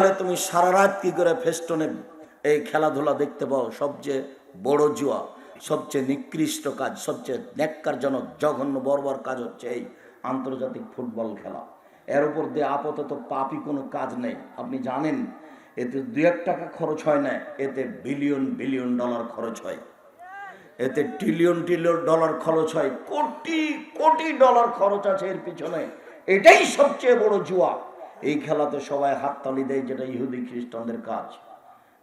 তাহলে তুমি সারা রাত কি করে ফেস্টনে এই খেলাধুলা দেখতে পাও? সবচেয়ে বড় জুয়া, সবচেয়ে নিকৃষ্ট কাজ, সবচেয়ে ন্যাক্কারজনক, জঘন্য, বর্বর কাজ হচ্ছে এই আন্তর্জাতিক ফুটবল খেলা। এর উপর দিয়ে আপাতত পাপি কোনো কাজ নেই। আপনি জানেন, এতে দু এক টাকা খরচ হয় না, এতে বিলিয়ন বিলিয়ন ডলার খরচ হয়। এতে ট্রিলিয়ন ট্রিলিয়ন ডলার খরচ হয়, কোটি কোটি ডলার খরচ আছে এর পিছনে। এটাই সবচেয়ে বড় জুয়া। এই খেলাতে সবাই হাততালি দেয়, যেটা ইহুদি খ্রিস্টানদের কাজ।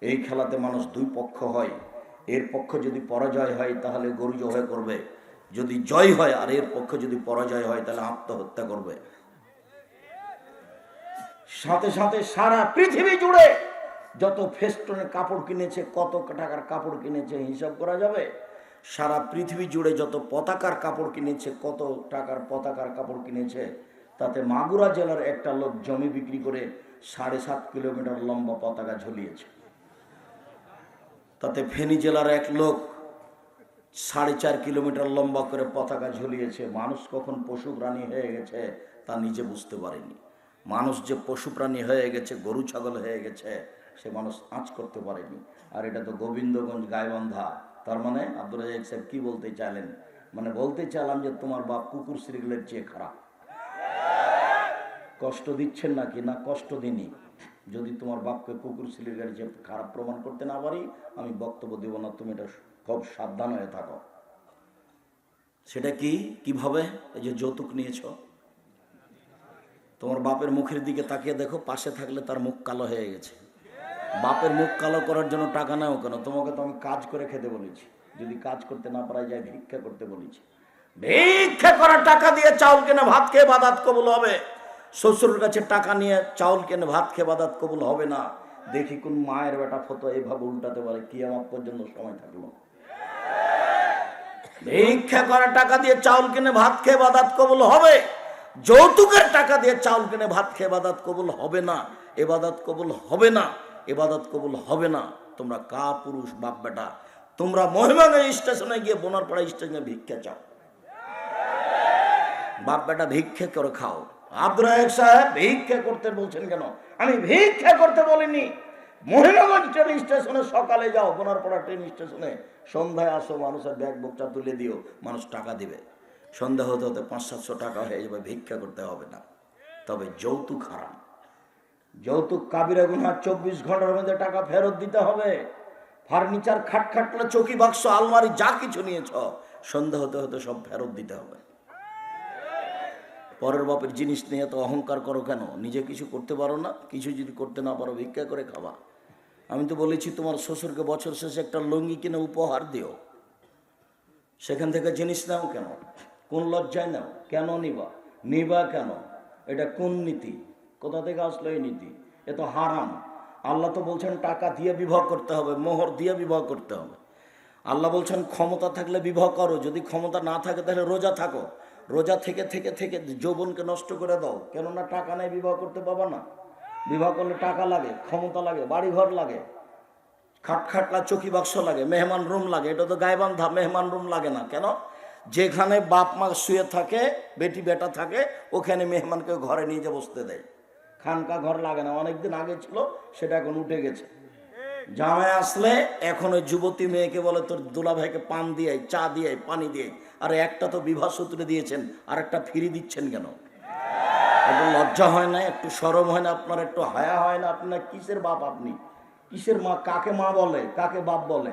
এই খেলাতে মানুষ দুই পক্ষ হয়। এর পক্ষ যদি পরাজয় হয়, তাহলে গরু জয় করবে। যদি জয় হয়, আর এর পক্ষ যদি পরাজয় হয়, তাহলে আত্মহত্যা করবে। সাথে সাথে সারা পৃথিবী জুড়ে যত ফেস্টনে কাপড় কিনেছে, কত টাকার কাপড় কিনেছে, হিসাব করা যাবে? সারা পৃথিবী জুড়ে যত পতাকার কাপড় কিনেছে, কত টাকার পতাকার কাপড় কিনেছে তাতে মাগুরা জেলার একটা লোক জমি বিক্রি করে সাড়ে সাত কিলোমিটার লম্বা পতাকা ঝুলিয়েছে। তাতে ফেনী জেলার এক লোক সাড়ে চার কিলোমিটার লম্বা করে পতাকা ঝুলিয়েছে। মানুষ কখন পশু প্রাণী হয়ে গেছে তা নিজে বুঝতে পারেনি। মানুষ যে পশু প্রাণী হয়ে গেছে, গরু ছাগল হয়ে গেছে, সে মানুষ আঁচ করতে পারেনি। আর এটা তো গোবিন্দগঞ্জ গায়বান্ধা তার মানে আব্দুল রাজাক সাহেব কি বলতে চাইলেন? মানে বলতে চাইলাম যে তোমার বাপ কুকুর শ্রীগুলের চেয়ে খারাপ। কষ্ট দিচ্ছেন নাকি? না, কষ্ট দিনই যদি তোমার বাপকে কুকুর সিলিগার যে খারাপ প্রমাণ করতে না পারি, আমি বক্তব্য দেব না, তুমি এটা খুব সাবধান হয়ে থাকো। সেটা কি? কীভাবে? এই যে যৌতুক নিয়েছ। তোমার বাপের মুখের দিকে তাকিয়ে দেখো, পাশে থাকলে তার মুখ কালো হয়ে গেছে। বাপের মুখ কালো করার জন্য টাকা নাও কেন? তোমাকে তো আমি কাজ করে খেতে বলেছি। যদি কাজ করতে না পারা যায়, ভিক্ষা করতে বলেছি। ভিক্ষা করার টাকা দিয়ে চাউল কেনা, ভাত খেয়ে বাদাত কবুল হবে। শ্বশুরের কাছে টাকা নিয়ে চাউল কেনে, ভাত খেয়ে বাদাত কবুল হবে না। দেখি কোন মায়ের বেটা ফটো এভাবে উল্টাতে পারে, কি আমার পর্যন্ত সময় থাকল? ভিক্ষা করা টাকা দিয়ে চাউল কিনে, ভাত খেয়ে বাদাত কবুল হবে? যৌতুকের টাকা দিয়ে চাউল কিনে, ভাত খেয়ে বাদাত কবুল হবে না। এবাদাত কবুল হবে না, এবাদত কবুল হবে না। তোমরা কা পুরুষ, বাপ বেটা? তোমরা মহিমাঙ্গা স্টেশনে গিয়ে বোনারপাড়া স্টেশনে ভিক্ষা চাও। বাপ বেটা ভিক্ষা করে খাও। আব্দুর রাহেক সাহেব ভিক্ষা করতে বলছেন কেন? আমি ভিক্ষা করতে বলিনি। মহিলাগঞ্জ ট্রেন স্টেশনে সকালে যাও, বোনারপাড়া ট্রেন স্টেশনে সন্ধ্যায় আসো, মানুষের ব্যাগ বুকটা তুলে দিও, মানুষ টাকা দিবে। সন্ধ্যা হতে হতে পাঁচ, সাতশো টাকা হয়ে যাবে, ভিক্ষা করতে হবে না। তবে যৌতুক হারাম। যৌতুক কাবিরা গুনহা চব্বিশ ঘণ্টার মধ্যে টাকা ফেরত দিতে হবে। ফার্নিচার খাট খাটলে চৌকি বাক্স, আলমারি, যা কিছু নিয়েছ, সন্ধ্যা হতে হতে সব ফেরত দিতে হবে। পরের বাপের জিনিস নিয়ে এত অহংকার করো কেন? নিজে কিছু করতে পারো না? কিছু যদি করতে না পারো, ভিক্ষা করে খাবা। আমি তো বলেছি, তোমার শ্বশুরকে বছর শেষে একটা লুঙ্গি কিনে উপহার দিও। সেখান থেকে জিনিস নাও কেন? কোন লজ্জায় নাও? কেন নিবা? নিবা কেন? এটা কোন নীতি? কোথা থেকে আসলো এই নীতি? এ তো হারাম। আল্লাহ তো বলছেন, টাকা দিয়ে বিবাহ করতে হবে, মোহর দিয়ে বিবাহ করতে হবে। আল্লাহ বলছেন, ক্ষমতা থাকলে বিবাহ করো। যদি ক্ষমতা না থাকে, তাহলে রোজা থাকো। রোজা থেকে থেকে থেকে যৌবনকে নষ্ট করে দাও। কেননা টাকা নেই, বিবাহ করতে পাবা না। বিবাহ করলে টাকা লাগে, ক্ষমতা লাগে বাড়ি ঘর লাগে, খাট খাটলা, চকি বাক্স লাগে, মেহমান রুম লাগে, এটা তো গায়বান্ধা, মেহমান রুম লাগে না। কেন? যেখানে বাপ মা শুয়ে থাকে, বেটি বেটা থাকে, ওখানে মেহমানকে ঘরে নিয়ে যে বসতে দেয়। খানকা ঘর লাগে না, অনেকদিন আগে ছিল, সেটা এখন উঠে গেছে। জামায় আসলে এখন ওই যুবতী মেয়েকে বলে, তোর দুলা ভাইকে পান দিয়ে চা দিয়ে পানি দিয়ে আর একটা তো বিবাহ সূত্রে দিয়েছেন আর একটা ফিরি দিচ্ছেন কেন? একটু লজ্জা হয় না? একটু সরম হয় না? আপনার একটু হায়া হয় না? আপনার কিসের বাপ আপনি? কিসের মা? কাকে মা বলে? কাকে বাপ বলে?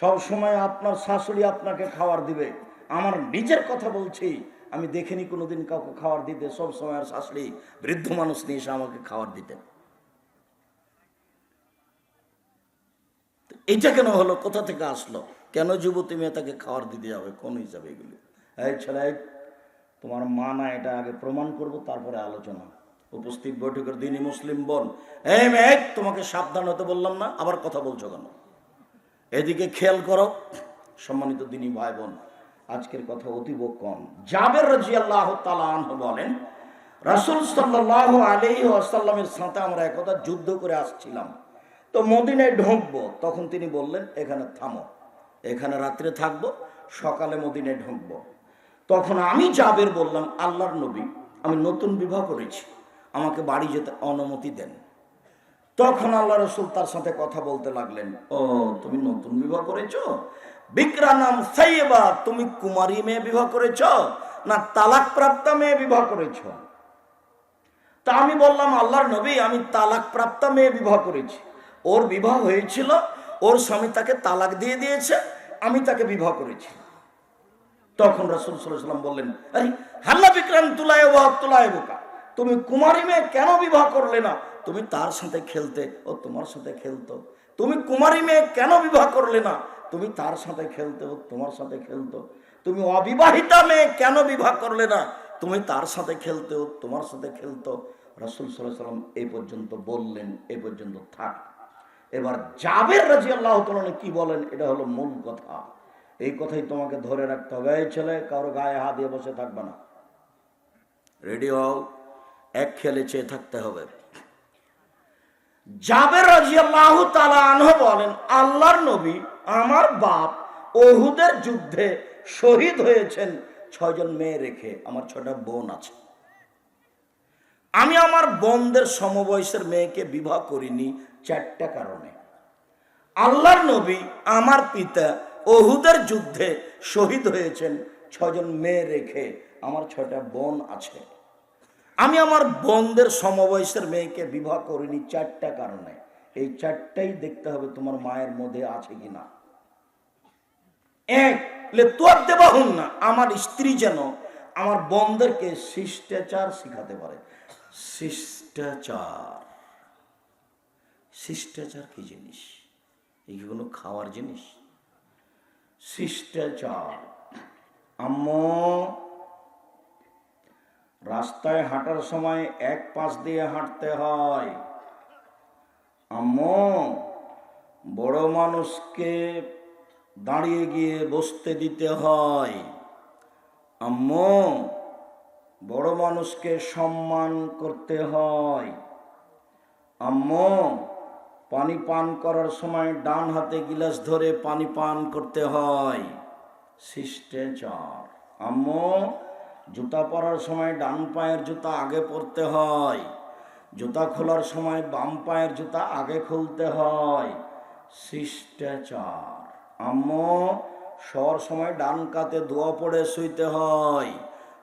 সব সময় আপনার শাশুড়ি আপনাকে খাবার দিবে। আমার নিজের কথা বলছি। আমি দেখিনি কোনোদিন কাউকে খাবার দিতে। সব সময় আর শাশুড়ি বৃদ্ধ মানুষ নিয়ে এসে আমাকে খাবার দিতেন তো এইটা কেন হলো? কোথা থেকে আসলো? কেন যুবতী মেয়ে তাকে খাবার দিতে যাবে? কোন হিসাবে এগুলি? এই ছেলে, তোমার মা না এটা আগে প্রমাণ করব, তারপরে আলোচনা। উপস্থিত বৈঠকের দিনই মুসলিম বোন। এই মেয়ে, তোমাকে সাবধান হতে বললাম না, আবার কথা বলছো কেন? এদিকে খেয়াল করো, সম্মানিত দিনী ভাই বোন, আজকের কথা অতীব কম। জাবের রাজি আল্লাহ বলেন, রাসুল সাল্লাহ আলী আসাল্লামের সাথে আমরা একথা যুদ্ধ করে আসছিলাম। তো মদিনায় ঢুকবো, তখন তিনি বললেন, এখানে থামো। এখানে রাত্রে থাকব, সকালে মদিনে ঢুকবো। তখন আমি জাবের বললাম, আল্লাহর নবী, আমি নতুন বিবাহ করেছি, আমাকে বাড়ি যেতে অনুমতি দেন। তখন আল্লাহ রসুল তার সাথে কথা বলতে লাগলেন, ও, তুমি নতুন বিবাহ করেছ? বিক্রা নাম সাইয়েবা, তুমি কুমারী মেয়ে বিবাহ করেছ না তালাক প্রাপ্ত মেয়ে বিবাহ করেছ? তা আমি বললাম, আল্লাহর নবী, আমি তালাক প্রাপ্ত মেয়ে বিবাহ করেছি। ওর বিবাহ হয়েছিল ওর স্বামী তাকে তালাক দিয়ে দিয়েছে, আমি তাকে বিবাহ করেছি। তখন রসুল সাল্লাম বললেন, আরে হাল্লা বিক্রাম তুলায় বাহ তুলায় বোকা। তুমি কুমারী মেয়ে কেন বিবাহ করলে না? তুমি তার সাথে খেলতে ও তোমার সাথে খেলতো। তুমি কুমারী মেয়ে কেন বিবাহ করলে না? তুমি তার সাথে খেলতে ও তোমার সাথে খেলতো। তুমি অবিবাহিতা মেয়ে কেন বিবাহ করলে না? তুমি তার সাথে খেলতে ও তোমার সাথে খেলতো। রসুল সাল্লাম এই পর্যন্ত বললেন এই পর্যন্ত থাক। এবার জাবের রাজি আল্লাহ কি বলেন, এটা হলো মূল কথা। এই কথাই তোমাকে ধরে রাখতে হবে। এই ছেলে কারও গায়ে হাত দিয়ে বসে থাকবে না। রেডি হও, এক খেলে চেয়ে থাকতে হবে। জাবের তালা আনহ বলেন, আল্লাহর নবী আমার বাপ ওহুদের যুদ্ধে শহীদ হয়েছেন ছয়জন মেয়ে রেখে। আমার ছটা বোন আছে। আমি আমার বোনদের সমবয়সের মেয়েকে বিবাহ করিনি চারটা কারণে। আল্লাহর নবী আমার পিতা ওহুদের যুদ্ধে শহীদ হয়েছেন ছজন মেয়ে রেখে আমার ছয়টা বোন আছে। আমি আমার বোনদের সমবয়সের মেয়েকে বিবাহ করিনি চারটা কারণে। এই চারটাই দেখতে হবে তোমার মায়ের মধ্যে আছে কিনা। এক তোর দেবা হন না আমার স্ত্রী যেন আমার বোনদেরকে শিষ্টাচার শিখাতে পারে। শিষ্টাচার। শিষ্টাচার কি জিনিস? এই কোনো খাওয়ার জিনিস? শিষ্টাচার। আম্মু, রাস্তায় হাঁটার সময় এক পাশ দিয়ে হাঁটতে হয়। আম্মু, বড় মানুষকে দাঁড়িয়ে গিয়ে বসতে দিতে হয়। আম্মু, বড় মানুষকে সম্মান করতে হয়। আম্মু পানি পান করার সময় ডান হাতে গিলাস ধরে পানি পান করতে হয়। শিষ্টাচার। আম্মু, জুতা পরার সময় ডান পায়ের জুতা আগে পরতে হয়। জুতা খোলার সময় বাম পায়ের জুতা আগে খুলতে হয়। শিষ্টাচার। আম্মু, শোয়ার সময় ডান কাতে দোয়া পড়ে শুইতে হয়।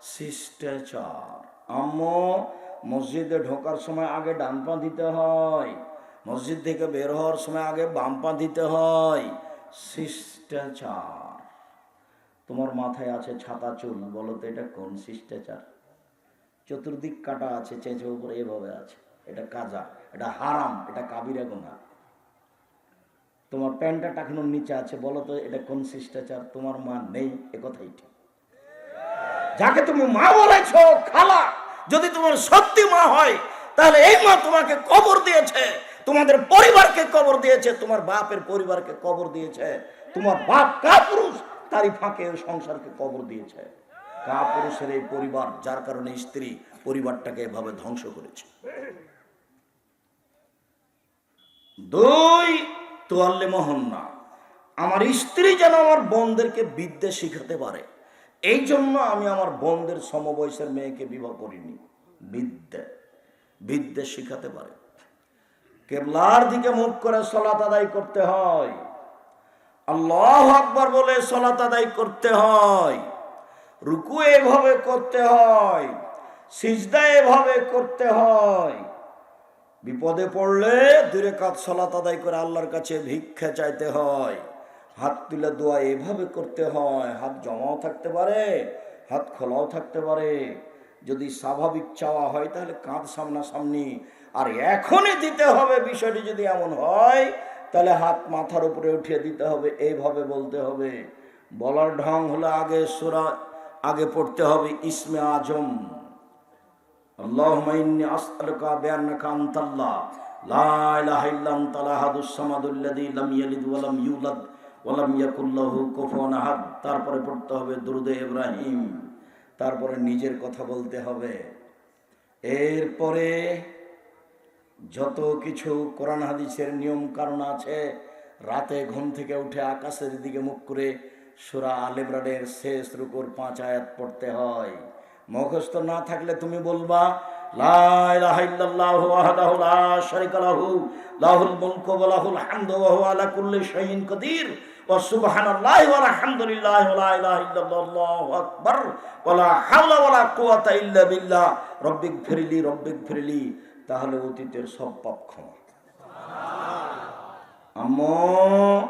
শিষ্টাচার। আম্মু, মসজিদে ঢোকার সময় আগে ডান পা দিতে হয়। মসজিদ থেকে বের হওয়ার সময় আগে বাম পা দিতে হয়। শিষ্টাচার। তোমার মাথায় আছে ছাতা চুল, বলো তো এটা কোন শিষ্টাচার? চতুর্দিক কাটা আছে, চেঁচে উপরে এভাবে আছে। এটা কাজা, এটা হারাম, এটা কাবিরা গুণা তোমার প্যান্টটা টাকানোর নিচে আছে, বলো তো এটা কোন শিষ্টাচার? তোমার মা নেই, এ কথাই ঠিক। যাকে তুমি মা বলেছ, খালা, যদি তোমার সত্যি মা হয়, তাহলে এই মা তোমাকে কবর দিয়েছে। তোমাদের পরিবারকে কবর দিয়েছে, তোমার বাপের পরিবারকে কবর দিয়েছে, তোমার বাপ কা পুরুষ? তারই ফাঁকে সংসারকে কবর দিয়েছে। কা পুরুষের এই পরিবার? যার কারণে স্ত্রী পরিবারটাকে এভাবে ধ্বংস করেছে। দুই তোয়াল্লে মোহন্না আমার স্ত্রী যেন আমার বোনদেরকে বিদ্যে শিখাতে পারে। এই জন্য আমি আমার বোনদের সমবয়সের মেয়েকে বিবাহ করিনি। বিদ্যে। বিদ্যে শিখাতে পারে। কেবলার দিকে মুখ করে সলাত আদায় করতে হয়। আল্লাহ আকবর বলে সলাত আদায় করতে হয়। রুকু এভাবে করতে হয়, সিজদা এভাবে করতে হয়। বিপদে পড়লে দূরে কাজ সলাত আদায় করে আল্লাহর কাছে ভিক্ষা চাইতে হয়। হাত তুলে দোয়া এভাবে করতে হয়, হাত জমাও থাকতে পারে, হাত খোলাও থাকতে পারে। যদি স্বাভাবিক চাওয়া হয়, তাহলে কাঁধ সামনাসামনি। আর এখনই দিতে হবে, বিষয়টি যদি এমন হয়, তাহলে হাত মাথার উপরে উঠিয়ে দিতে হবে, এইভাবে বলতে হবে। বলার ঢং হলে আগে সোরা, আগে পড়তে হবে, ইসমে আজম। তারপরে পড়তে হবে দুরুদে ইব্রাহিম। তারপরে নিজের কথা বলতে হবে। এরপরে যত কিছু কোরআন হাদিসের নিয়ম কারণ আছে, রাতে ঘুম থেকে উঠে আকাশের দিকে মুখ করে সুরা আলেমরানের শেষ রুকুর পাঁচ আয়াত পড়তে হয়। মুখস্থ না থাকলে তুমি বলবা লাহুল মুলকু ওয়া লাহুল আলা কুল্লি শাইইন কাদির। তাহলে অতীতের সব পাপ ক্ষমা। আম্মু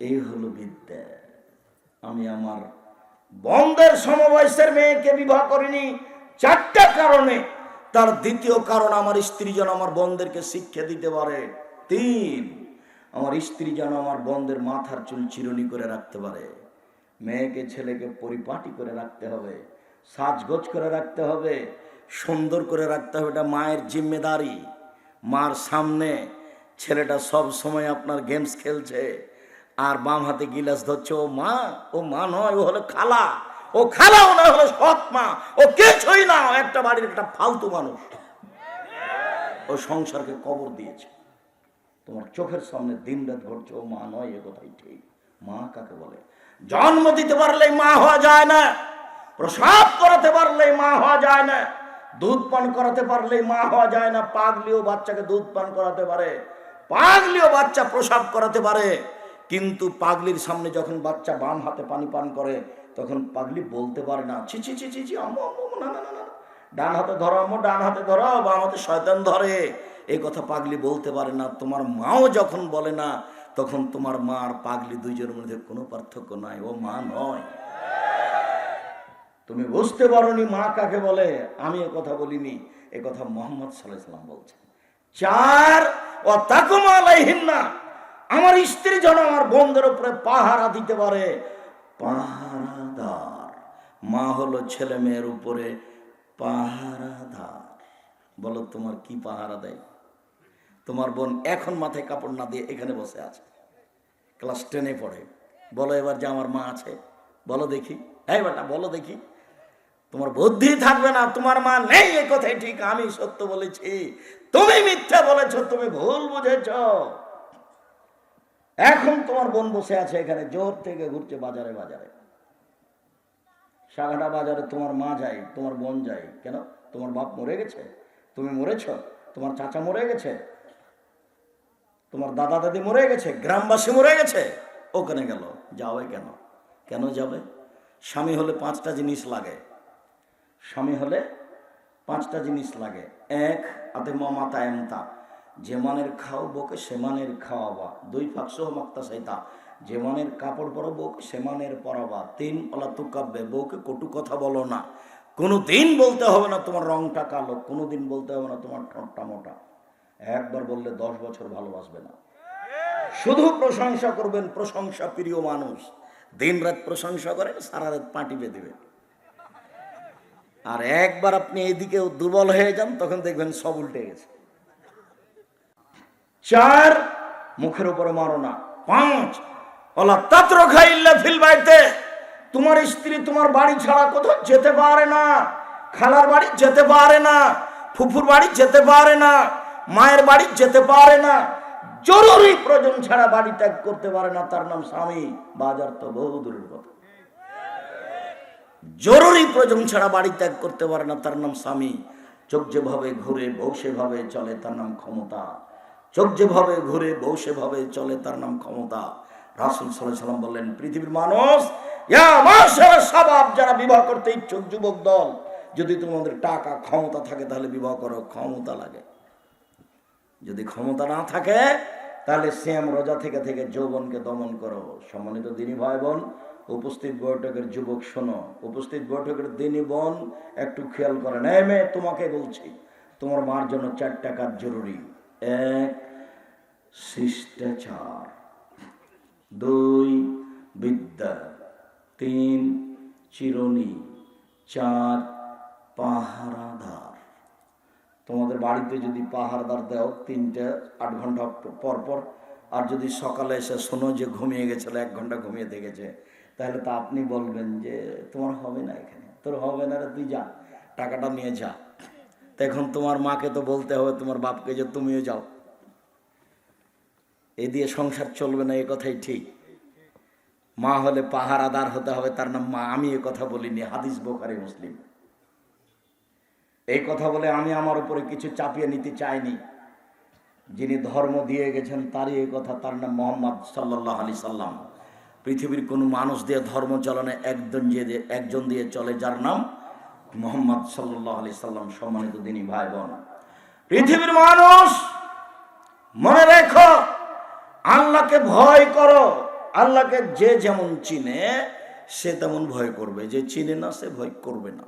এই হলো বিদ্যা। আমি আমার বন্ধের সমবয়সের মেয়েকে বিবাহ করিনি। চারটা কারণে। তার দ্বিতীয় কারণ, আমার স্ত্রী যেন আমার বন্ধেরকে শিক্ষা দিতে পারে। তিন আমার স্ত্রী যেন আমার বন্ধের মাথার চুল চিরুনি করে রাখতে পারে। মেয়েকে, ছেলেকে পরিপাটি করে রাখতে হবে, সাজগোজ করে রাখতে হবে, সুন্দর করে রাখতে হবে। এটা মায়ের জিম্মেদারি। মার সামনে ছেলেটা সব সময় আপনার গেমস খেলছে আর বাম হাতে গিলাস ধরছে। ও মা ও মা নয়, ও হলো খালা। ও খালাও নয় হলো সৎ মা। ও কিছুই না একটা বাড়ির একটা ফালতু মানুষ। ও সংসারকে কবর দিয়েছে। তোমার চোখের সামনে দিন রাত ঘটছে, ও মা নয়, এ কথাই ঠিক মা কাকে বলে জন্ম দিতে পারলেই মা হওয়া যায় না, প্রসাব করাতে পারলেই মা হওয়া যায় না, দুধ পান করাতে পারলেই মা হওয়া যায় না, পাগলিও বাচ্চাকে দুধ পান করাতে পারে, পাগলিও বাচ্চা প্রসাব করাতে পারে, কিন্তু পাগলির সামনে যখন বাচ্চা বাম হাতে পানি পান করে, তখন পাগলি বলতে পারে না, ছি ছি ছি ছি ছি না না না না। ডান হাতে ধরো আমো ডান হাতে ধরো, বাম হাতে শয়তান ধরে এই কথা পাগলি বলতে পারে না। তোমার মাও যখন বলে না, তখন তোমার মা আর পাগলি দুইজনের মধ্যে কোনো পার্থক্য নাই। ও মা নয়। তুমি বুঝতে পারোনি মা কাকে বলে। আমি এ কথা বলিনি। এ কথা মোহাম্মদ সাল্লাম বলছেন। চার ও তাকুমালাইহিন না আমার স্ত্রী যেন আমার বন্ধের উপরে পাহারা দিতে পারে। পাহারাদার। মা হলো ছেলে মেয়ের উপরে পাহারাদার। বলো তোমার কি পাহারা দেয়? তোমার বোন এখন মাথায় কাপড় না দিয়ে এখানে বসে আছে। ক্লাস টেনে পড়ে। বলো এবার যে আমার মা আছে। বলো দেখি। হ্যাঁ বেটা, বলো দেখি। তোমার বুদ্ধি থাকবে না, তোমার মা নেই, এ কথাই ঠিক, আমি সত্য বলেছি। তুমি মিথ্যা বলেছ, তুমি ভুল বুঝেছ। এখন তোমার বোন বসে আছে এখানে, জোর থেকে ঘুরছে বাজারে বাজারে। সাগাটা বাজারে তোমার মা যায়, তোমার বোন যায়। কেন? তোমার বাপ মরে গেছে? তুমি মরেছ? তোমার চাচা মরে গেছে? তোমার দাদা দাদি মরে গেছে, গ্রামবাসী মরে গেছে, ওখানে গেল। যাবে কেন? কেন যাবে? স্বামী হলে পাঁচটা জিনিস লাগে। স্বামী হলে পাঁচটা জিনিস লাগে। এক, আতে মাতা এমতা যে মানের খাও বউকে, সে মানের খাওয়াবা। দুই, ফাঁকসহ মাক্তা সাইতা যে মানের কাপড় পরো বউকে, সে মানের পরাবা। তিন অলা তুকাব্বে, বউকে কটু কথা বলো না। কোনো দিন বলতে হবে না তোমার রংটা কালো কোনো দিন বলতে হবে না তোমার ঠোঁটটা মোটা। একবার বললে দশ বছর ভালোবাসবে না। শুধু প্রশংসা করবেন, প্রশংসা প্রিয় মানুষ। দিন রাত প্রশংসা করেন সারা রাত পাটি বেঁধে আর একবার আপনি এদিকে দুর্বল হয়ে যান, তখন দেখবেন সব উল্টে গেছে। চার, মুখের উপরে মারো না। পাঁচ তাত্র খাইল্লা ফিল বাড়িতে তোমার স্ত্রী তোমার বাড়ি ছাড়া কোথাও যেতে পারে না। খালার বাড়ি যেতে পারে না। ফুফুর বাড়ি যেতে পারে না। মায়ের বাড়ি যেতে পারে না। জরুরি প্রয়োজন ছাড়া বাড়ি ত্যাগ করতে পারে না, তার নাম স্বামী। বাজার তো বহু দূরের কথা। জরুরি প্রয়োজন ছাড়া বাড়ি ত্যাগ করতে পারে না, তার নাম স্বামী। চোখ যেভাবে ঘুরে বউ সেভাবে চলে, তার নাম ক্ষমতা। চোখ যেভাবে ঘুরে বউ সেভাবে চলে, তার নাম ক্ষমতা। রাসুল সাল্লাম বললেন, পৃথিবীর মানুষ সাবাব যারা বিবাহ করতে ইচ্ছুক, যুবক দল, যদি তোমাদের টাকা ক্ষমতা থাকে, তাহলে বিবাহ করো, ক্ষমতা লাগে। যদি ক্ষমতা না থাকে, তাহলে শ্যাম রোজা থেকে থেকে যৌবনকে দমন করো। সম্মানিত দিনী ভাই বোন, উপস্থিত বৈঠকের যুবক শোনো, উপস্থিত বৈঠকের দিনী বোন, একটু খেয়াল করেন এই মেয়ে, তোমাকে বলছি, তোমার মার জন্য চারটা কাজ জরুরি। এক, শিষ্টাচার। দুই, বিদ্যা। তিন, চিরুনি। চার, পাহারাদার। তোমাদের বাড়িতে যদি পাহাড়দার দাও তিনটে, আট ঘণ্টা পর পর, আর যদি সকালে এসে শোনো যে ঘুমিয়ে গেছিল এক ঘণ্টা ঘুমিয়ে দেখেছে, তাহলে তা আপনি বলবেন যে তোমার হবে না এখানে। তোর হবে না রে, তুই যা, টাকাটা নিয়ে যা। তো এখন তোমার মাকে তো বলতে হবে, তোমার বাপকে যে তুমিও যাও। এ দিয়ে সংসার চলবে না, এ কথাই ঠিক। মা হলে পাহারাদার হতে হবে, তার নাম মা, আমি এ কথা বলিনি, হাদিস বোখারি মুসলিম। এই কথা বলে আমি আমার উপরে কিছু চাপিয়ে নিতে চাইনি। যিনি ধর্ম দিয়ে গেছেন, তারই এই কথা, তার নাম মোহাম্মদ সাল্লাহ আলি সাল্লাম। পৃথিবীর কোনো মানুষ দিয়ে ধর্ম চলনে একজন যে একজন দিয়ে চলে, যার নাম মোহাম্মদ সাল্লাহ আলি সাল্লাম, সম্মানিত দিনী ভাই বোন পৃথিবীর মানুষ, মনে রেখো, আল্লাহকে ভয় করো, আল্লাহকে যে যেমন চিনে, সে তেমন ভয় করবে। যে চিনে না, সে ভয় করবে না।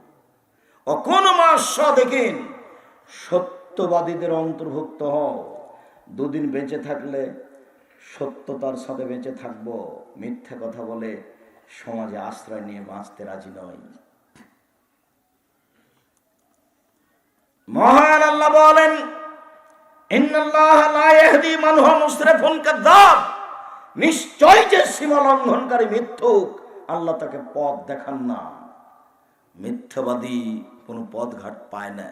অকোন মাস দেখেন, সত্যবাদীদের অন্তর্ভুক্ত হও। দুদিন বেঁচে থাকলে সত্যতার সাথে বেঁচে থাকব। মিথ্যা কথা বলে সমাজে আশ্রয় নিয়ে বাঁচতে রাজি নয় মহান আল্লাহ বলেন নিশ্চয় যে সীমা লঙ্ঘনকারী মিথ্যুক, আল্লাহ তাকে পথ দেখান না। মিথ্যাবাদী কোনো পথ ঘাট পায় না।